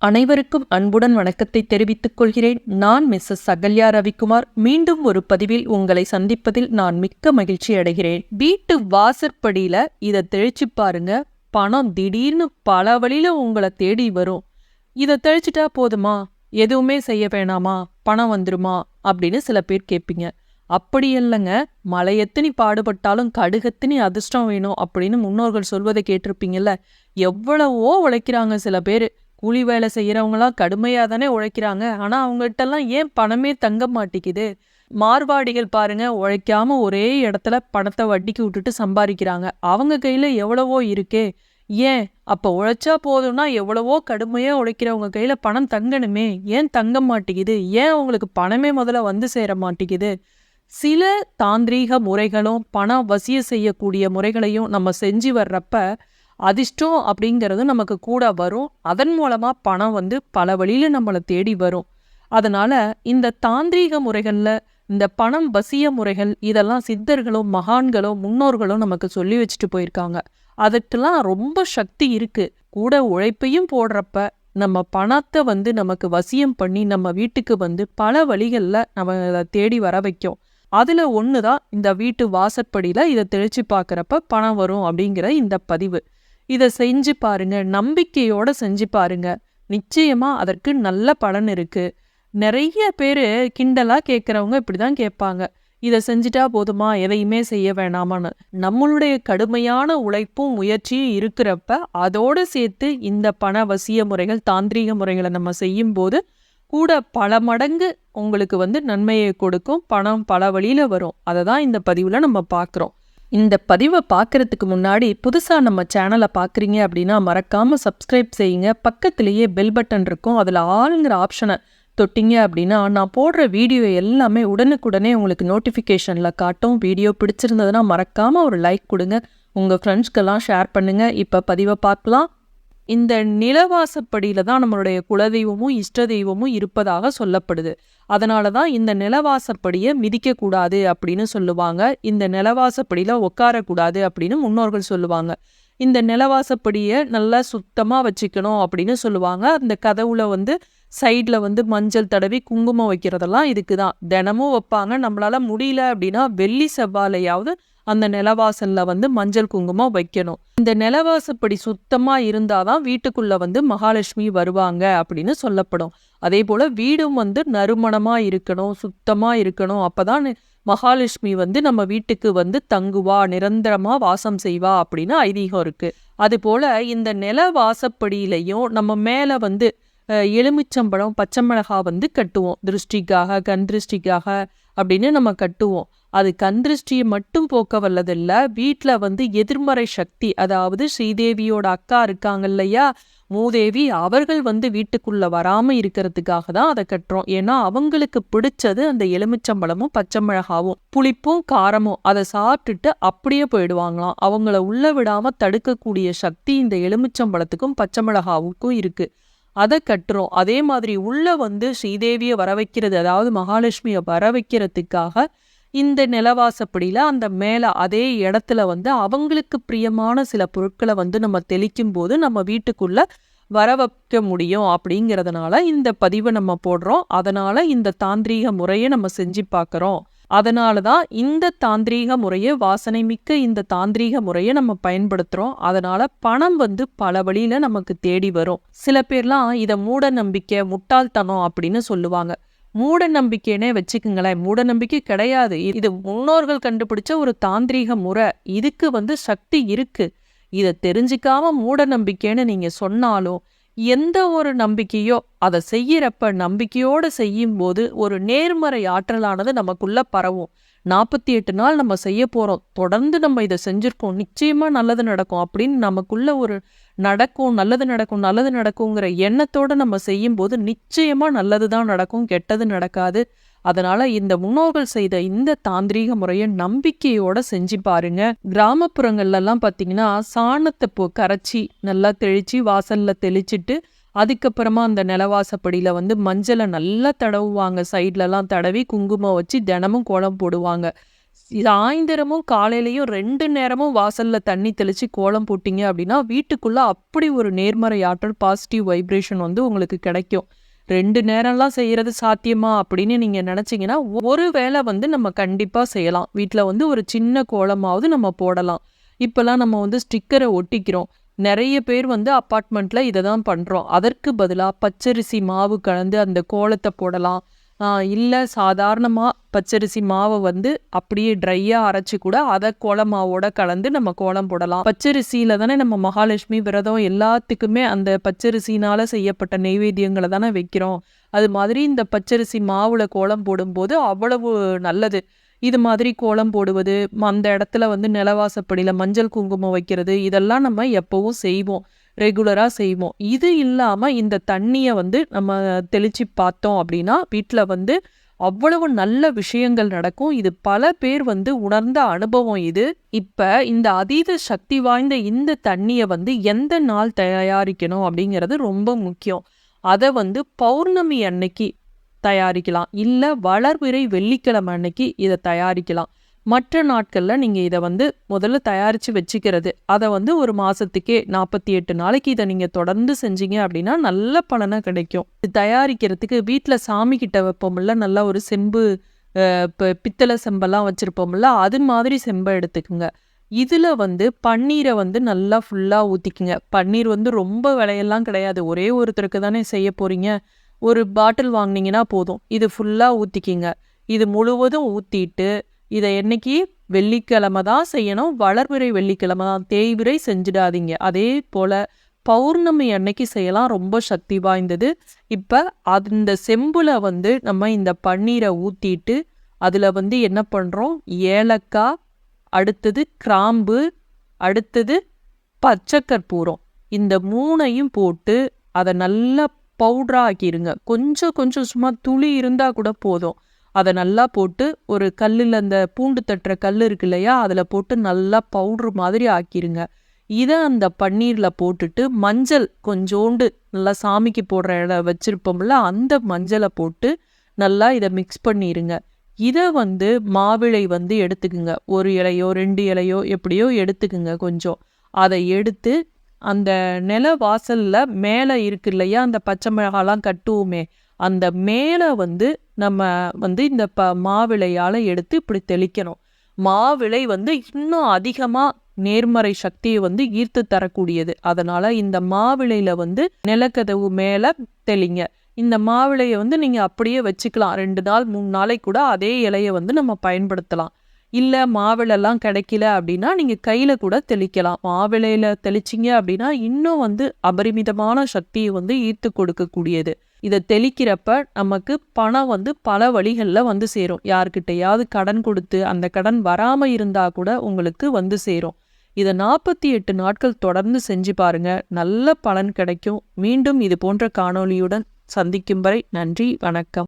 அனைவருக்கும் அன்புடன் வணக்கத்தை தெரிவித்துக் கொள்கிறேன். நான் மிஸ்ஸஸ் சகல்யா ரவிக்குமார். மீண்டும் ஒரு பதிவில் உங்களை சந்திப்பதில் நான் மிக்க மகிழ்ச்சி அடைகிறேன். வீட்டு வாசற்படியில இதை தெளிச்சு பாருங்க. பணம் திடீர்னு பல வழியில உங்களை தேடி வரும். இதை தெளிச்சிட்டா போதுமா? எதுவுமே செய்ய வேணாமா? பணம் வந்துருமா? அப்படின்னு சில பேர் கேட்பீங்க. அப்படி இல்லைங்க. மலை எத்தனி பாடுபட்டாலும் கடுகத்தினி அதிர்ஷ்டம் வேணும் அப்படின்னு முன்னோர்கள் சொல்வதை கேட்டிருப்பீங்கல்ல. எவ்வளவோ உழைக்கிறாங்க சில பேர். கூலி வேலை செய்கிறவங்களாம் கடுமையாக தானே உழைக்கிறாங்க. ஆனால் அவங்ககிட்டலாம் ஏன் பணமே தங்க மாட்டேங்குது? மார்வாடிகள் பாருங்க உழைக்காம ஒரே இடத்துல பணத்தை வட்டிக்கு விட்டுட்டு சம்பாதிக்கிறாங்க. அவங்க கையில் எவ்வளவோ இருக்கே. ஏன்? அப்போ உழைச்சா போதும்னா எவ்வளவோ கடுமையாக உழைக்கிறவங்க கையில் பணம் தங்கணுமே. ஏன் தங்க மாட்டேங்குது? ஏன் அவங்களுக்கு பணமே முதல்ல வந்து சேர மாட்டேங்குது? சில தாந்திரீக முறைகளும் பணம் வசிய செய்யக்கூடிய முறைகளையும் நம்ம செஞ்சு வர்றப்ப அதிர்ஷ்டம் அப்படிங்கிறது நமக்கு கூட வரும். அதன் மூலமாக பணம் வந்து பல வழியில நம்மளை தேடி வரும். அதனால் இந்த தாந்திரீக முறைகளில் இந்த பணம் வசிய முறைகள் இதெல்லாம் சித்தர்களும் மகான்களோ முன்னோர்களும் நமக்கு சொல்லி வச்சுட்டு போயிருக்காங்க. அதுக்கெல்லாம் ரொம்ப சக்தி இருக்குது கூட உழைப்பையும் போடுறப்ப நம்ம பணத்தை வந்து நமக்கு வசியம் பண்ணி நம்ம வீட்டுக்கு வந்து பல வழிகளில் நம்ம அதை தேடி வர வைக்கும். அதில் ஒன்று தான் இந்த வீட்டு வாசற்படியில் இதை தெளித்து பார்க்குறப்ப பணம் வரும் அப்படிங்கிற இந்த பதிவு. இதை செஞ்சு பாருங்க நம்பிக்கையோட செஞ்சு பாருங்க. நிச்சயமா அதற்கு நல்ல பலன் இருக்கு. நிறைய பேர் கிண்டலாக கேட்குறவங்க இப்படி தான் கேட்பாங்க. இதை செஞ்சிட்டா போதுமா? எதையுமே செய்ய வேணாமான்னு. நம்மளுடைய கடுமையான உழைப்பும் முயற்சியும் இருக்கிறப்ப அதோடு சேர்த்து இந்த பண வசிய முறைகள் தாந்திரீக முறைகளை நம்ம செய்யும்போது கூட பல மடங்கு உங்களுக்கு வந்து நன்மையை கொடுக்கும். பணம் பல வழியில் வரும். அதை தான் இந்த பதிவில் நம்ம பார்க்குறோம். இந்த பதிவை பார்க்கறதுக்கு முன்னாடி புதுசாக நம்ம சேனலை பார்க்குறீங்க அப்படின்னா மறக்காமல் சப்ஸ்கிரைப் செய்யுங்க. பக்கத்துலேயே பெல் பட்டன் இருக்கும். அதில் ஆளுங்கிற ஆப்ஷனை தொட்டிங்க அப்படின்னா நான் போடுற வீடியோ எல்லாமே உடனுக்குடனே உங்களுக்கு நோட்டிஃபிகேஷனில் காட்டும். வீடியோ பிடிச்சிருந்ததுன்னா மறக்காமல் ஒரு லைக் கொடுங்க. உங்கள் ஃப்ரெண்ட்ஸ்க்கெல்லாம் ஷேர் பண்ணுங்கள் இப்போ பதிவை பார்க்கலாம். இந்த நிலவாசப்படியில தான் நம்மளுடைய குலதெய்வமும் இஷ்ட தெய்வமும் இருப்பதாக சொல்லப்படுது. அதனால தான் இந்த நிலவாசப்படியை மிதிக்கக்கூடாது அப்படின்னு சொல்லுவாங்க. இந்த நிலவாசப்படியில் உட்காரக்கூடாது அப்படின்னு முன்னோர்கள் சொல்லுவாங்க. இந்த நிலவாசப்படியை நல்லா சுத்தமாக வச்சுக்கணும் அப்படின்னு சொல்லுவாங்க. அந்த கதவுல வந்து சைடில் வந்து மஞ்சள் தடவி குங்குமம் வைக்கிறதெல்லாம் இதுக்கு தான். தினமும் வைப்பாங்க. நம்மளால் முடியல அப்படின்னா வெள்ளி செவ்வாலையாவது அந்த நிலவாசலில் வந்து மஞ்சள் குங்குமம் வைக்கணும். இந்த நிலவாசப்படி சுத்தமாக இருந்தால் தான் வீட்டுக்குள்ளே வந்து மகாலட்சுமி வருவாங்க அப்படின்னு சொல்லப்படும். அதே போல் வீடும் வந்து நறுமணமாக இருக்கணும் சுத்தமாக இருக்கணும். அப்பதான் மகாலட்சுமி வந்து நம்ம வீட்டுக்கு வந்து தங்குவா நிரந்தரமாக வாசம் செய்வா அப்படின்னு ஐதீகம் இருக்குது அதுபோல் இந்த நில வாசப்படியிலையும் நம்ம மேலே வந்து எலுமிச்சம்பழம் பச்சை மிளகா வந்து கட்டுவோம். திருஷ்டிக்காக கண் திருஷ்டிக்காக அப்படின்னு நம்ம கட்டுவோம். அது கந்திருஷ்டியை மட்டும் போக்க வல்லதில்ல வீட்டில் வந்து எதிர்மறை சக்தி அதாவது ஸ்ரீதேவியோட அக்கா இருக்காங்க இல்லையா மூதேவி அவர்கள் வந்து வீட்டுக்குள்ள வராம இருக்கிறதுக்காக தான் அதை கட்டுறோம். ஏன்னா அவங்களுக்கு பிடிச்சது அந்த எலுமிச்சம்பழமும் பச்சை மிளகாவும் புளிப்பும் காரமும் அதை சாப்பிட்டுட்டு அப்படியே போயிடுவாங்களாம். அவங்கள உள்ள விடாம தடுக்கக்கூடிய சக்தி இந்த எலுமிச்சம்பழத்துக்கும் பச்சை மிளகாவுக்கும் இருக்கு. அதை கட்டுறோம். அதே மாதிரி உள்ள வந்து ஸ்ரீதேவியை வர வைக்கிறது அதாவது மகாலட்சுமியை வர வைக்கிறதுக்காக இந்த நிலவாசப்படியில் அந்த மேலே அதே இடத்துல வந்து அவங்களுக்கு பிரியமான சில பொருட்களை வந்து நம்ம தெளிக்கும் போது நம்ம வீட்டுக்குள்ளே வர வைக்க முடியும் அப்படிங்கிறதுனால இந்த பதிவை நம்ம போடுறோம். அதனால் இந்த தாந்திரீக முறையை நம்ம செஞ்சு பார்க்குறோம். அதனால தான் இந்த தாந்திரீக முறையை வாசனை மிக்க இந்த தாந்திரீக முறையை நம்ம பயன்படுத்துகிறோம் அதனால் பணம் வந்து பல வழியில் நமக்கு தேடி வரும். சில பேர்லாம் இதை மூட நம்பிக்கை முட்டாள்தனம் அப்படின்னு சொல்லுவாங்க. மூட நம்பிக்கைன்னே வச்சுக்கோங்களேன். மூட நம்பிக்கை கிடையாது. இது முன்னோர்கள் கண்டுபிடிச்ச ஒரு தாந்திரீக முறை. இதுக்கு வந்து சக்தி இருக்கு. இதை தெரிஞ்சுக்காம மூட நம்பிக்கைன்னு நீங்க சொன்னாலும் எந்த ஒரு நம்பிக்கையோ அதை செய்யறப்ப நம்பிக்கையோட செய்யும் போது ஒரு நேர்மறை ஆற்றலானது நமக்குள்ள பரவும். நாற்பத்தி எட்டு நாள் நம்ம செய்ய போகிறோம் தொடர்ந்து நம்ம இதை செஞ்சுருக்கோம். நிச்சயமாக நல்லது நடக்கும். அப்படின்னு நமக்குள்ள ஒரு நடக்கும் நல்லது நடக்கும் நல்லது நடக்குங்கிற எண்ணத்தோடு நம்ம செய்யும்போது நிச்சயமாக நல்லது தான் நடக்கும் கெட்டது நடக்காது. அதனால் இந்த முன்னோர்கள் செய்த இந்த தாந்திரீக முறையை நம்பிக்கையோட செஞ்சு பாருங்க. கிராமப்புறங்கள்லாம் பார்த்தீங்கன்னா சாணத்தை போ கரைச்சி நல்லா தெளித்து வாசலில் தெளிச்சிட்டு அதுக்கப்புறமா அந்த நிலவாசப்படியில் வந்து மஞ்சளை நல்லா தடவுவாங்க. சைட்லலாம் தடவி குங்குமம் வச்சு தினமும் கோலம் போடுவாங்க. சாயந்தரமும் காலையிலையும் ரெண்டு நேரமும் வாசலில் தண்ணி தெளித்து கோலம் போட்டிங்க அப்படின்னா வீட்டுக்குள்ளே அப்படி ஒரு நேர்மறை ஆற்றல் பாசிட்டிவ் வைப்ரேஷன் வந்து உங்களுக்கு கிடைக்கும். ரெண்டு நேரம்லாம் செய்கிறது சாத்தியமா அப்படின்னு நீங்கள் நினச்சிங்கன்னா ஒரு வேளை வந்து நம்ம கண்டிப்பாக செய்யலாம். வீட்டில் வந்து ஒரு சின்ன கோலமாவது நம்ம போடலாம். இப்போல்லாம் நம்ம வந்து ஸ்டிக்கரை ஒட்டிக்கிறோம். நிறைய பேர் வந்து அப்பார்ட்மெண்ட்டில் இதை தான் பண்ணுறோம் அதற்கு பதிலாக பச்சரிசி மாவு கலந்து அந்த கோலத்தை போடலாம். இல்லை சாதாரணமாக பச்சரிசி மாவை வந்து அப்படியே ட்ரையாக அரைச்சி கூட அதை கோலமாவோட கலந்து நம்ம கோலம் போடலாம். பச்சரிசியில் தானே நம்ம மகாலட்சுமி விரதம் எல்லாத்துக்குமே அந்த பச்சரிசினால் செய்யப்பட்ட நெய்வேத்தியங்களை தானே வைக்கிறோம். அது மாதிரி இந்த பச்சரிசி மாவில் கோலம் போடும்போது அவ்வளவு நல்லது. இது மாதிரி கோலம் போடுவது அந்த இடத்துல வந்து நிலவாசப்படியில் மஞ்சள் குங்குமம் வைக்கிறது இதெல்லாம் நம்ம எப்போவும் செய்வோம். ரெகுலராக செய்வோம். இது இல்லாமல் இந்த தண்ணியை வந்து நம்ம தெளித்து பார்த்தோம் அப்படின்னா வீட்டில் வந்து அவ்வளவு நல்ல விஷயங்கள் நடக்கும். இது பல பேர் வந்து உணர்ந்த அனுபவம் இது. இப்போ இந்த அதீத சக்தி வாய்ந்த இந்த தண்ணியை வந்து எந்த நாள் தயாரிக்கணும் அப்படிங்கிறது ரொம்ப முக்கியம். அதை வந்து பௌர்ணமி அன்னைக்கு தயாரிக்கலாம். இல்லை வளர்விரை வெள்ளிக்கிழமை அன்னைக்கு இதை தயாரிக்கலாம். மற்ற நாட்களில் நீங்கள் இதை வந்து முதல்ல தயாரித்து வச்சுக்கிறது. அதை வந்து ஒரு மாதத்துக்கே நாற்பத்தி எட்டு நாளைக்கு இதை நீங்கள் தொடர்ந்து செஞ்சீங்க அப்படின்னா நல்ல பலனாக கிடைக்கும். இது தயாரிக்கிறதுக்கு வீட்டில் சாமி கிட்ட வைப்போம்ல நல்லா ஒரு செம்பு இப்போ பித்தளை செம்பெல்லாம் வச்சுருப்போம்ல அது மாதிரி செம்பை எடுத்துக்குங்க. இதில் வந்து பன்னீரை வந்து நல்லா ஃபுல்லாக ஊற்றிக்குங்க பன்னீர் வந்து ரொம்ப விலையெல்லாம் கிடையாது. ஒரே ஒருத்தருக்கு தானே செய்ய போகிறீங்க ஒரு பாட்டில் வாங்கினீங்கன்னா போதும். இது ஃபுல்லாக ஊற்றிக்கிங்க இது முழுவதும் ஊற்றிட்டு இதை என்னைக்கு? வெள்ளிக்கிழமை தான் செய்யணும். வளர்பிறை வெள்ளிக்கிழமை தான். தேய்விரை செஞ்சிடாதீங்க. அதே போல் பௌர்ணமி அன்னைக்கு செய்யலாம். ரொம்ப சக்தி வாய்ந்தது. இப்போ அந்த செம்புல வந்து நம்ம இந்த பன்னீரை ஊற்றிட்டு அதில் வந்து என்ன பண்ணுறோம் ஏலக்காய் அடுத்தது கிராம்பு அடுத்தது பச்சை கற்பூரம் இந்த மூணையும் போட்டு அதை நல்லா பவுட்ராக ஆக்கிடுங்க கொஞ்சம் கொஞ்சம் சும்மா துளி இருந்தால் கூட போதும். அதை நல்லா போட்டு ஒரு கல்லில் அந்த பூண்டு தட்டுற கல் இருக்கு இல்லையா அதில் போட்டு நல்லா பவுட்ரு மாதிரி ஆக்கிருங்க. இதை அந்த பன்னீரில் போட்டுட்டு மஞ்சள் கொஞ்சோண்டு நல்லா சாமிக்கு போடுற இடம் வச்சுருப்போம்ல அந்த மஞ்சளை போட்டு நல்லா இதை மிக்ஸ் பண்ணிடுங்க இதை வந்து மாவிளை வந்து எடுத்துக்குங்க. ஒரு இலையோ ரெண்டு இலையோ எப்படியோ எடுத்துக்குங்க கொஞ்சம். அதை எடுத்து அந்த நில வாசலில் மேலே இருக்கு இல்லையா? அந்த பச்சை மிளகாலாம் கட்டுவோமே. அந்த மேலே வந்து நம்ம வந்து இந்த ப மாவிளையால் எடுத்து இப்படி தெளிக்கணும். மாவிளை வந்து இன்னும் அதிகமாக நேர்மறை சக்தியை வந்து ஈர்த்து தரக்கூடியது. அதனால் இந்த மாவிளையில வந்து நிலக்கதவு மேலே தெளிங்க. இந்த மாவிளையை வந்து நீங்கள் அப்படியே வச்சுக்கலாம். ரெண்டு நாள் மூணு நாளைக்கு கூட அதே இலையை வந்து நம்ம பயன்படுத்தலாம். இல்லை மாவிளெல்லாம் கிடைக்கல அப்படின்னா நீங்கள் கையில் கூட தெளிக்கலாம். மாவிளையில் தெளிச்சிங்க அப்படின்னா இன்னும் வந்து அபரிமிதமான சக்தியை வந்து ஈர்த்து கொடுக்கக்கூடியது. இதை தெளிக்கிறப்ப நமக்கு பணம் வந்து பல வழிகளில் வந்து சேரும். யார்கிட்டையாவது கடன் கொடுத்து அந்த கடன் வராமல் இருந்தால் கூட உங்களுக்கு வந்து சேரும். இதை நாற்பத்தி எட்டு நாட்கள் தொடர்ந்து செஞ்சு பாருங்க. நல்ல பலன் கிடைக்கும். மீண்டும் இது போன்ற காணொளியுடன் சந்திக்கும் வரை நன்றி வணக்கம்.